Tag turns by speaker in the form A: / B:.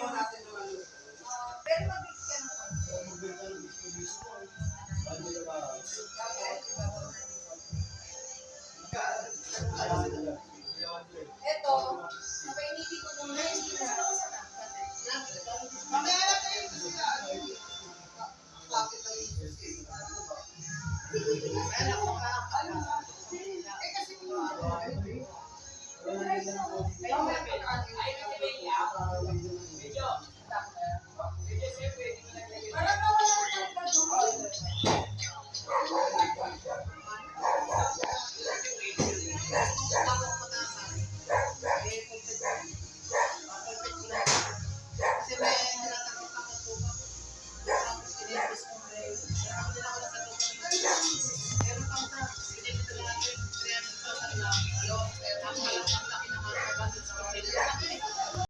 A: Ito, napainiti ko nung medyo na.
B: Mamaya na kayo kasi
C: ah, ano, na ano yun. Bakit na yun?
A: Meron ko
B: ka. Ano ba?
C: Eh kasi kung ano. Ay, kasi
A: Yeah.